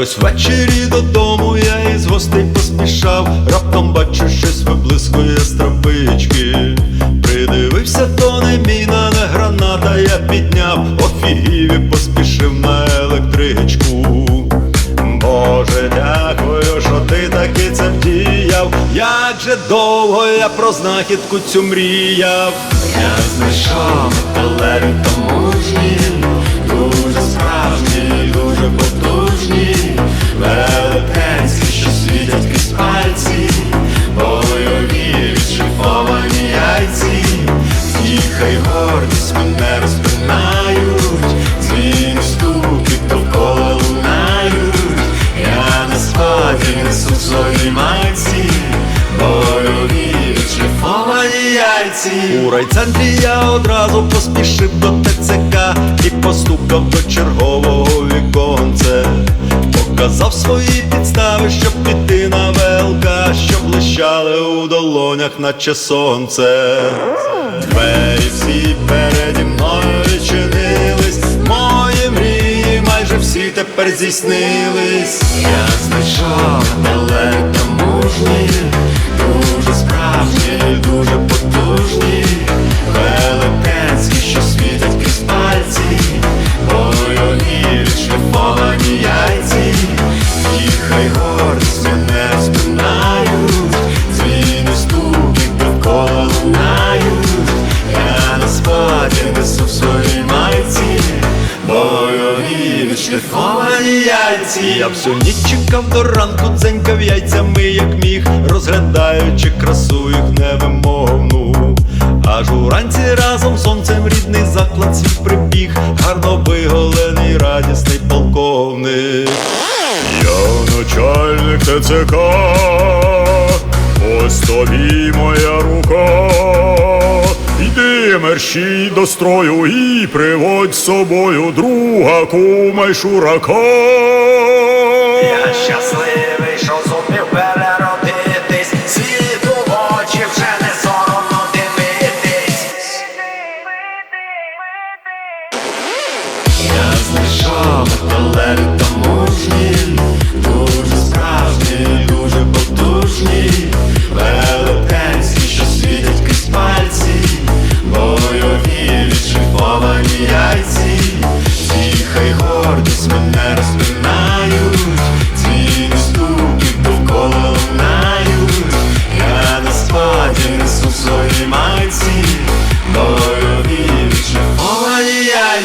Якось ввечері додому я із гостей поспішав, раптом бачу, щось виблискує з травички. Придивився, то не міна, не граната, я підняв, офігів і поспішив на електричку. Боже, дякую, що ти таки це вдіяв. Як же довго я про знахідку цю мріяв. Я знайшов металеві таможні, дуже відшліфовані. У райцентрі я одразу поспішив до ТЦК і постукав до чергового віконце. Показав свої підстави, щоб піти на ВЛК, що блищали у долонях, наче сонце. Двері всі переді мною відчинились, мої мрії майже всі тепер здійснились. Я знайшов тіха й гордість мене спинають, дзвіни лунають, я на спаді несу в своїй майці, бойові відшліфовані яйці. Я всю ніч чекав до ранку, дзенькав яйцями, як міг, розглядаючи красу їх невимовну. Аж уранці ТЦК, ось тобі моя рука. Йди мерщій до строю і приводь з собою друга кума й шурака. Я щасливий, що зумів переродитись, світу в очі вже не соромно дивитись. Я знайшов металеві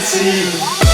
своїй